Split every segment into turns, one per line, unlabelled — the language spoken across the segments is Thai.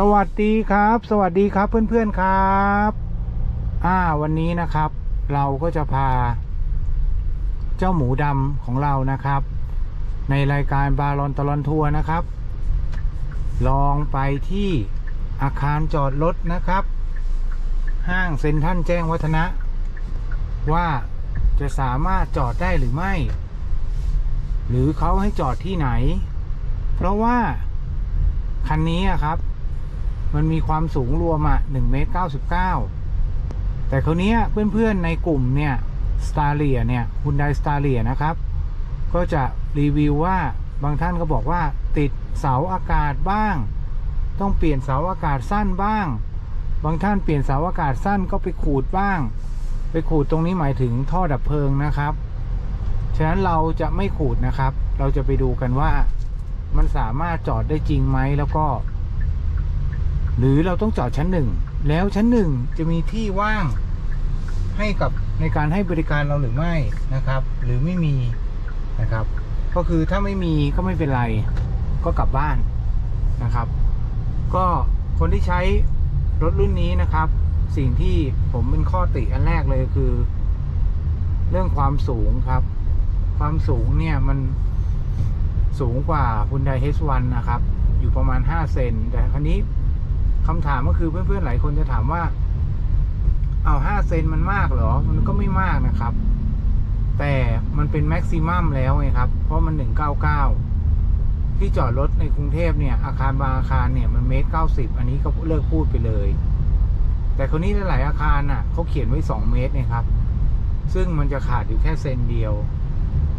สวัสดีครับ สวัสดีครับเพื่อนๆครับ อ่าวันนี้นะครับ เราก็จะพา เจ้าหมูดำของเรานะครับ ในรายการบาลอนตลอนทัวร์นะครับ ลองไปที่อาคารจอดรถนะครับ ห้างเซ็นทรัลแจ้งวัฒนะ ว่าจะสามารถจอดได้หรือไม่ หรือเขาให้จอดที่ไหน เพราะว่าคันนี้อะครับ มันมีความสูงรวมอะ1เมตร99แต่คราวนี้เพื่อนๆในกลุ่มเนี่ย s t a r l i a เนี่ยคุณได s t a r l i a นะครับ ก็จะรีวิวว่าบางท่านก็บอกว่าติดเสาอากาศบ้าง ต้องเปลี่ยนเสาอากาศสั้นบ้าง บางท่านเปลี่ยนเสาอากาศสั้นก็ไปขูดบ้าง ไปขูดตรงนี้หมายถึงท่อดับเพลิงนะครับ ฉะนั้นเราจะไม่ขูดนะครับ เราจะไปดูกันว่ามันสามารถจอดได้จริงไหมแล้วก็ หรือเราต้องจอดชั้นหนึ่งแล้วชั้นหนึ่งจะมีที่ว่างให้กับในการให้บริการเราหรือไม่นะครับ หรือไม่มีนะครับ ก็คือถ้าไม่มีก็ไม่เป็นไร ก็กลับบ้านนะครับ ก็คนที่ใช้รถรุ่นนี้นะครับ สิ่งที่ผมเป็นข้อติอันแรกเลยคือ เรื่องความสูงครับ ความสูงเนี่ยมันสูงกว่า Hyundai H1 นะครับ อยู่ประมาณ 5 เซนแต่คราวนี้ คำถามก็คือเพื่อนๆหลายคนจะถามว่า เอา5เซนมันมากเหรอ มันก็ไม่มากนะครับ แต่มันเป็นแม็กซิมัมแล้วไงครับ เพราะมัน199ที่จอดรถในกรุงเทพเนี่ย อาคารบางอาคารเนี่ยมันเมตร90อันนี้ก็เลิกพูดไปเลย แต่คนนี้หลายอาคารน่ะเขาเขียนไว้2เมตรเนี่ยครับ ซึ่งมันจะขาดอยู่แค่เซนเดียว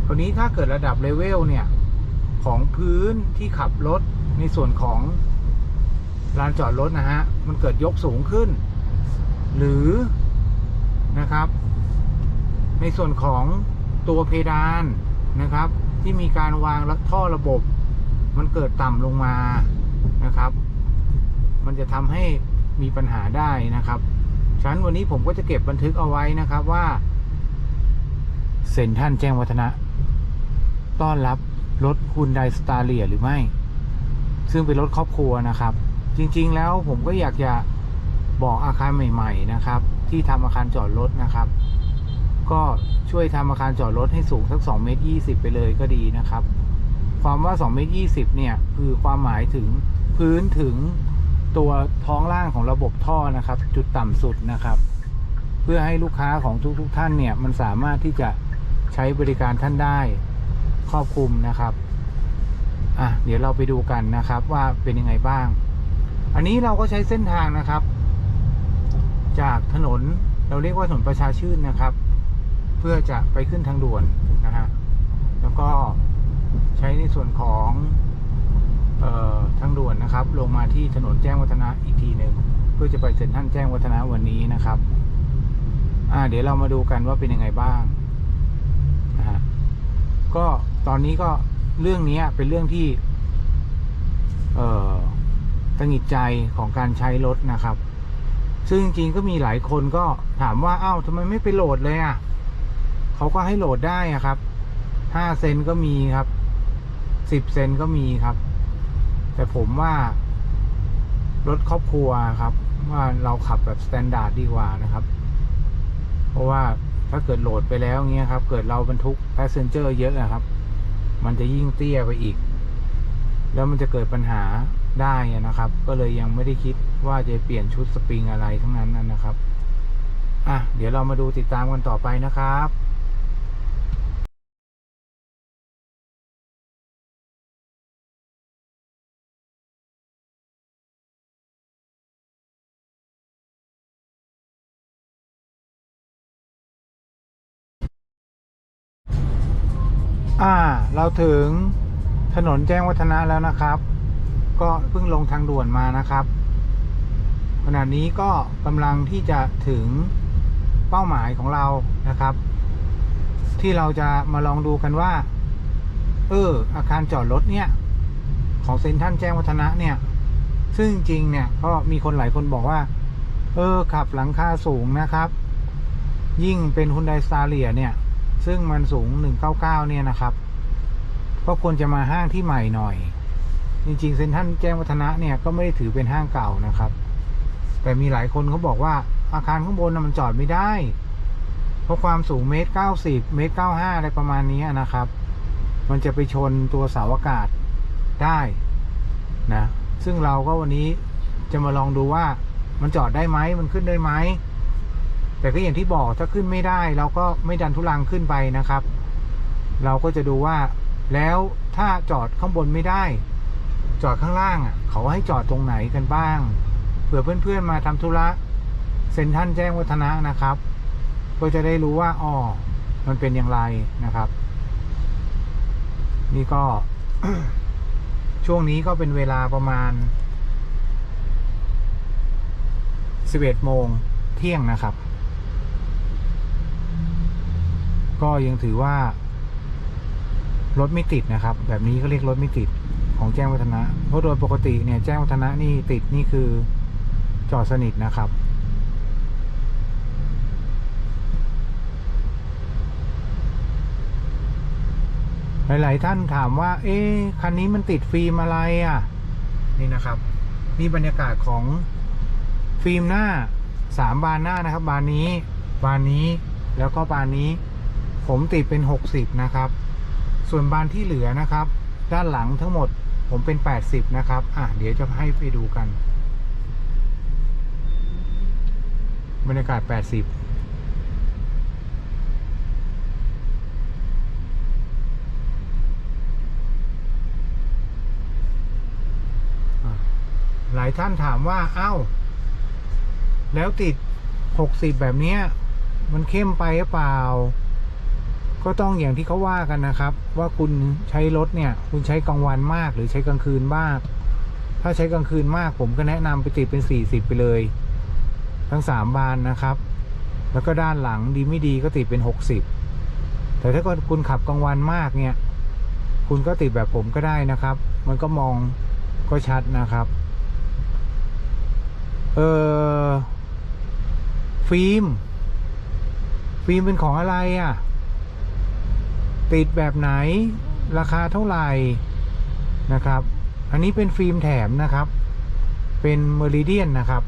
คราวนี้ถ้าเกิดระดับเลเวลเนี่ย ของพื้นที่ขับรถในส่วนของ ลานจอดรถนะฮะ มันเกิดยกสูงขึ้น หรือนะครับ ในส่วนของตัวเพดานนะครับ ที่มีการวางท่อระบบ มันเกิดต่ำลงมานะครับ มันจะทำให้มีปัญหาได้นะครับฉะนั้นวันนี้ผมก็จะเก็บบันทึกเอาไว้นะครับว่าเซ็นทรันแจ้งวัฒนะ ต้อนรับรถคุณไดสตาร์เลียหรือไม่ ซึ่งเป็นรถครอบครัวนะครับ จริง ๆ แล้วผมก็อยากจะบอกอาคารใหม่ ๆ นะครับ ที่ทำอาคารจอดรถนะครับ ก็ช่วยทำอาคารจอดรถให้สูงสัก2เมตร20 ไปเลยก็ดีนะครับ ความว่า2เมตร20 เนี่ย คือความหมายถึงพื้นถึงตัวท้องล่างของระบบท่อนะครับ จุดต่ำสุดนะครับ เพื่อให้ลูกค้าของทุกๆทท่านเนี่ย มันสามารถที่จะใช้บริการท่านได้ครอบคลุมนะครับ อะ เดี๋ยวเราไปดูกันนะครับว่าเป็นยังไงบ้าง อันนี้เราก็ใช้เส้นทางนะครับ จากถนนเราเรียกว่าถนนประชาชื่นนะครับ เพื่อจะไปขึ้นทางด่วนนะฮะแล้วก็ใช้ในส่วนของเอ่อทางด่วนนะครับ ลงมาที่ถนนแจ้งวัฒนะอีกทีหนึ่งเพื่อจะไปเซ็นทรัลแจ้งวัฒนะวันนี้นะครับอ่าเดี๋ยวเรามาดูกันว่าเป็นยังไงบ้างนะฮะก็ตอนนี้ก็เรื่องนี้เป็นเรื่องที่ เอ่อ ตังหิดใจของการใช้รถนะครับ ซึ่งจริงๆก็มีหลายคนก็ถามว่าเอ้าทำไมไม่ไปโหลดเลยอะเขาก็ให้โหลดได้อะครับห้าเซนก็มีครับสิบเซนก็มีครับ แต่ผมว่ารถครอบครัวครับ ว่าเราขับแบบสแตนดาร์ดดีกว่านะครับ เพราะว่าถ้าเกิดโหลดไปแล้วเงี้ยครับ เกิดเราบรรทุกแพสเซนเจอร์เยอะอะครับ มันจะยิ่งเตี้ยไปอีก แล้วมันจะเกิดปัญหาได้นะครับ ก็เลยยังไม่ได้คิดว่าจะเปลี่ยนชุดสปริงอะไรทั้งนั้นนะนะครับอะเดี๋ยวเรามาดูติดตามกันต่อไปนะครับอ่า เราถึง ถนนแจ้งวัฒนะแล้วนะครับ ก็เพิ่งลงทางด่วนมานะครับ ขณะนี้ก็กำลังที่จะถึงเป้าหมายของเรานะครับ ที่เราจะมาลองดูกันว่า เออ อาคารจอดรถเนี่ย ของเซ็นทรัลแจ้งวัฒนะเนี่ย ซึ่งจริงเนี่ยก็มีคนหลายคนบอกว่า เออ ขับหลังคาสูงนะครับ ยิ่งเป็นฮุนไดสตาเลียเนี่ย ซึ่งมันสูง 199 เนี่ยนะครับ ก็ควรจะมาห้างที่ใหม่หน่อย จริงๆเซ็นทรัลแจ้งวัฒนะเนี่ยก็ไม่ได้ถือเป็นห้างเก่านะครับ แต่มีหลายคนเขาบอกว่าอาคารข้างบนนะมันจอดไม่ได้ เพราะความสูงเมตรเก้าสิบเมตรเก้าห้าอะไรประมาณนี้นะครับ มันจะไปชนตัวเสาอากาศได้นะซึ่งเราก็วันนี้จะมาลองดูว่ามันจอดได้ไหมมันขึ้นได้ไหมแต่ก็อย่างที่บอกถ้าขึ้นไม่ได้ เราก็ไม่ดันทุลังขึ้นไปนะครับ เราก็จะดูว่า แล้วถ้าจอดข้างบนไม่ได้ จอดข้างล่างอะ เขาให้จอดตรงไหนกันบ้าง เผื่อเพื่อนๆมาทำธุระเซ็นทรันแจ้งวัฒนะนะครับก็จะได้รู้ว่าอ๋อมันเป็นอย่างไรนะครับ นี่ก็ ช่วงนี้ก็เป็นเวลาประมาณ11โมงเที่ยงนะครับ ก็ยังถือว่า รถไม่ติดนะครับ แบบนี้ก็เรียกรถไม่ติดของแจ้งวัฒนะเพราะโดยปกติเนี่ยแจ้งวัฒนะนี่ติดนี่คือจอดสนิทนะครับหลาย ๆ ท่านถามว่า เอ๊คันนี้มันติดฟิล์มอะไรอะ นี่นะครับ นี่บรรยากาศของฟิล์มหน้าสามบานหน้านะครับ บานนี้ บานนี้ แล้วก็บานนี้ ผมติดเป็นหกสิบนะครับ ส่วนบานที่เหลือนะครับ ด้านหลังทั้งหมดผมเป็นแปดสิบนะครับ อะ เดี๋ยวจะให้ไปดูกัน บรรยากาศแปดสิบหลายท่านถามว่า เอ้า แล้วติดหกสิบแบบนี้ มันเข้มไปหรือเปล่า ก็ต้องอย่างที่เขาว่ากันนะครับ ว่าคุณใช้รถเนี่ย คุณใช้กลางวันมากหรือใช้กลางคืนมาก ถ้าใช้กลางคืนมาก ผมก็แนะนำไปติดเป็นสี่สิบไปเลย ทั้งสามบานนะครับ แล้วก็ด้านหลังดีไม่ดีก็ติดเป็นหกสิบแต่ถ้าคุณขับกลางวันมากเนี่ย คุณก็ติดแบบผมก็ได้นะครับ มันก็มองก็ชัดนะครับ เออฟิล์ม ฟิล์มเป็นของอะไรอะ ติดแบบไหนราคาเท่าไหร่นะครับ อันนี้เป็นฟิล์มแถมนะครับ เป็นเมอริเดียนนะครับ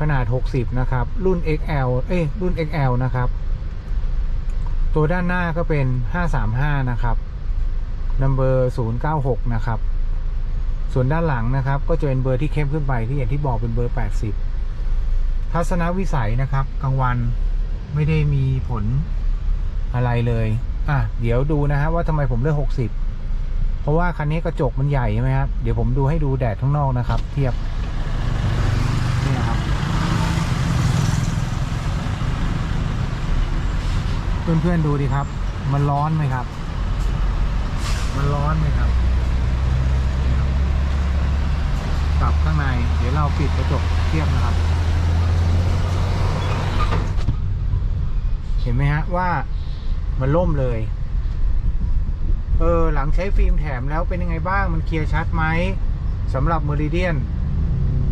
ขนาด 60 นะครับ รุ่น XL เอ้ยรุ่น XL นะครับ ตัวด้านหน้าก็เป็น 535 นะครับนัมเบอร์ 096 นะครับ ส่วนด้านหลังนะครับ ก็จะเป็นเบอร์ที่เข้มขึ้นไปที่อย่างที่บอกเป็นเบอร์ 80 ทัศนวิสัยนะครับ กลางวันไม่ได้มีผล อะไรเลย อะเดี๋ยวดูนะฮะว่าทำไมผมเลือก60เพราะว่าคันนี้กระจกมันใหญ่ใช่ไหมครับ เดี๋ยวผมดูให้ดูแดดข้างนอกนะครับ เทียบนี่นะครับเพื่อนๆดูดิครับ มันร้อนไหมครับ มันร้อนไหมครับกลับข้างใน เดี๋ยวเราปิดกระจกเทียบนะครับ เห็นไหมฮะว่า มันล่มเลย เออ หลังใช้ฟิล์มแถมแล้วเป็นยังไงบ้างมันเคลียร์ชัดไหมสำหรับเมริเดียน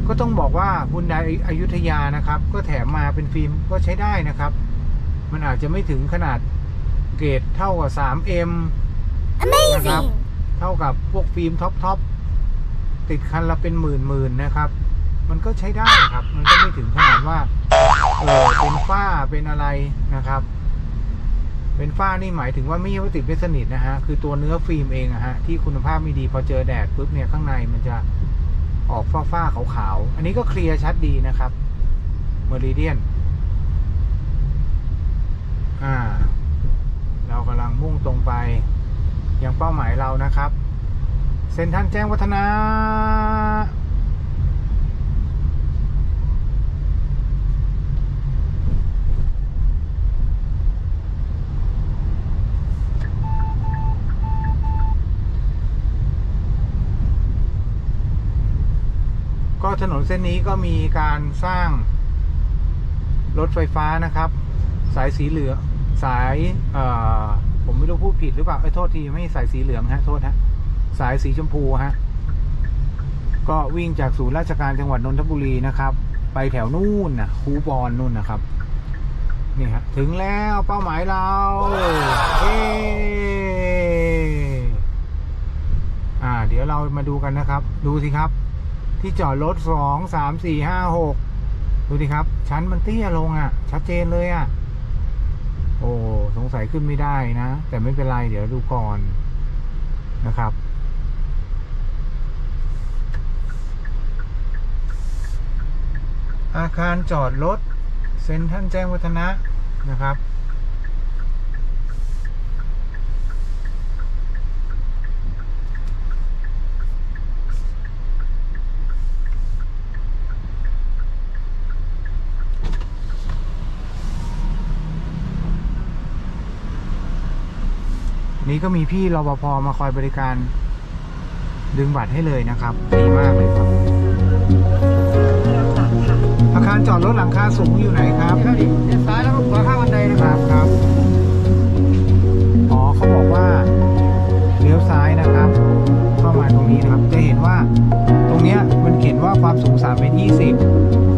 ก็ต้องบอกว่าคุณไดอยุธยานะครับ ก็แถมมาเป็นฟิล์มก็ใช้ได้นะครับ มันอาจจะไม่ถึงขนาดเกรดเท่ากับ 3M นะครับเท่ากับพวกฟิล์มท็อปท็อปติดคันละเป็นหมื่นหมื่นนะครับ มันก็ใช้ได้ครับ มันก็ไม่ถึงขนาดว่าเออเป็นฝ้าเป็นอะไรนะครับ เป็นฝ้านี่หมายถึงว่าไม่ใช่ว่าติดไม่สนิทนะฮะ คือตัวเนื้อฟิล์มเองอะฮะ ที่คุณภาพไม่ดีพอเจอแดดปุ๊บเนี่ยข้างในมันจะออกฝ้าฝ้าๆขาวๆ อันนี้ก็เคลียร์ชัดดีนะครับเมอริเดียน อ่า เรากำลังมุ่งตรงไป ยังเป้าหมายเรานะครับ เซ็นทันแจ้งวัฒนะ ถนนเส้นนี้ก็มีการสร้างรถไฟฟ้านะครับ สายสีเหลืองสายเอ่อผมไม่รู้พูดผิดหรือเปล่าไอ้โทษทีไม่สายสีเหลืองฮะโทษฮะสายสีชมพูฮะก็วิ่งจากศูนย์ราชการจังหวัดนนทบุรีนะครับ ไปแถวนู่นนะคูบอลนู่นนะครับนี่ฮะถึงแล้วเป้าหมายเราเอ้อ่า เดี๋ยวเรามาดูกันนะครับ ดูสิครับ ที่จอดรถสองสามสี่ห้าหกดูดิครับ ชั้นมันเตี้ยลงอะ่ะ ชัดเจนเลยอะ่ะ โอ้สงสัยขึ้นไม่ได้นะ แต่ไม่เป็นไร เดี๋ยวดูก่อนนะครับ อาคารจอดรถเซ็นทรัลแจ้งวัฒนะนะครับ นี้ก็มีพี่รปภมาคอยบริการ ดึงบัตรให้เลยนะครับ ดีมากเลยครับ อาคารจอดรถหลังคาสูงอยู่ไหนครับ
นี่ครับดิเลี้ยวซ้ายแล้วก็ขวาข้างบันไดนะ
ค
ค
รั
รั
บบครับ อ๋อเขาบอกว่าเลี้ยวซ้ายนะครับ เข้ามาตรงนี้นะครับ จะเห็นว่าตรงเนี้ยมันเขียนว่าความสูง3เมตร20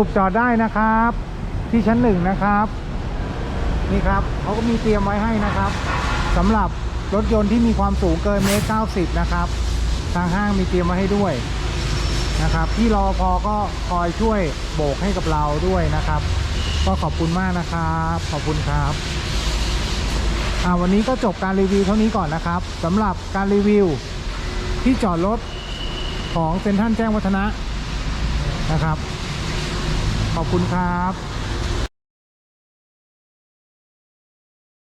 รุปจอดได้นะครับ ที่ชั้นหนึ่งนะครับ นี่ครับเขาก็มีเตรียมไว้ให้นะครับสำหรับรถยนต์ที่มีความสูงเกินเมตรเก้าสิบนะครับ ทางห้างมีเตรียมไว้ให้ด้วยนะครับพี่รอพอก็คอยช่วยโบกให้กับเราด้วยนะครับ ก็ขอบคุณมากนะครับขอบคุณครับวันนี้ก็จบการรีวิวเท่านี้ก่อนนะครับสำหรับการรีวิวที่จอดรถของเซ็นทรัลแจ้งวัฒนะนะครับ ขอบคุณครับ